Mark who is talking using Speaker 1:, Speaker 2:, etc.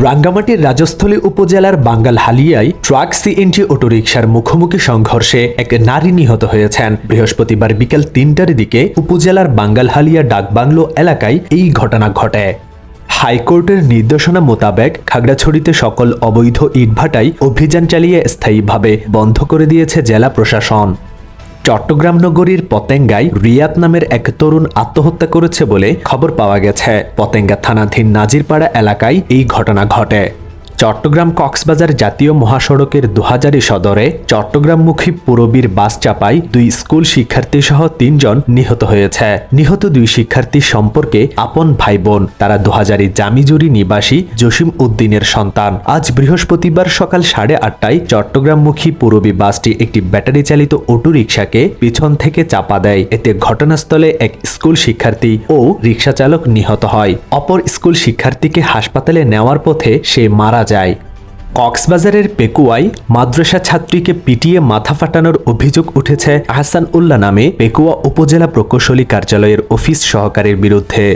Speaker 1: রাঙ্গামাটির রাজস্থলী উপজেলার বাঙ্গাল হালিয়ায় truck CNG অটোরিকশার মুখোমুখি সংঘর্ষে এক নারী নিহত হয়েছেন। বৃহস্পতিবার বিকেল তিনটার দিকে উপজেলার বাঙ্গালহালিয়া ডাকবাংলো এলাকায় এই ঘটনা ঘটে। হাইকোর্টের নির্দেশনা মোতাবেক খাগড়াছড়িতে সকল অবৈধ ইটভাটাই অভিযান চালিয়ে স্থায়ীভাবে বন্ধ করে দিয়েছে জেলা প্রশাসন। চট্টগ্রাম নগরীর পতেঙ্গায় রিয়াদ নামের এক তরুণ আত্মহত্যা করেছে বলে খবর পাওয়া গেছে। পতেঙ্গা থানাধীন নাজিরপাড়া এলাকায় এই ঘটনা ঘটে। চট্টগ্রাম কক্সবাজার জাতীয় মহাসড়কের দুহাজারি সদরে চট্টগ্রামমুখী পুরবীর বাস চাপায় দুই স্কুল শিক্ষার্থী সহ তিনজন নিহত হয়েছে। নিহত দুই শিক্ষার্থী সম্পর্কে আপন ভাই বোন তারা দুহাজারি জামিজুরি নিবাসী জসিম উদ্দিনের সন্তান। আজ বৃহস্পতিবার সকাল সাড়ে আটটায় চট্টগ্রামমুখী পুরবী বাসটি একটি ব্যাটারি চালিত অটোরিকশাকে পিছন থেকে চাপা দেয়। এতে ঘটনাস্থলে এক স্কুল শিক্ষার্থী ও রিকশা চালক নিহত হয়। অপর স্কুল শিক্ষার্থীকে হাসপাতালে নেওয়ার পথে সে মারা যায়। কক্সবাজারের পেকুয়ায় মাদ্রাসা ছাত্রীকে পিটিয়ে মাথা ফাটানোর অভিযোগ উঠেছে আহসান উল্লাহ নামে পেকুয়া উপজেলা প্রকৌশলী কার্যালয়ের অফিস সহকারের বিরুদ্ধে।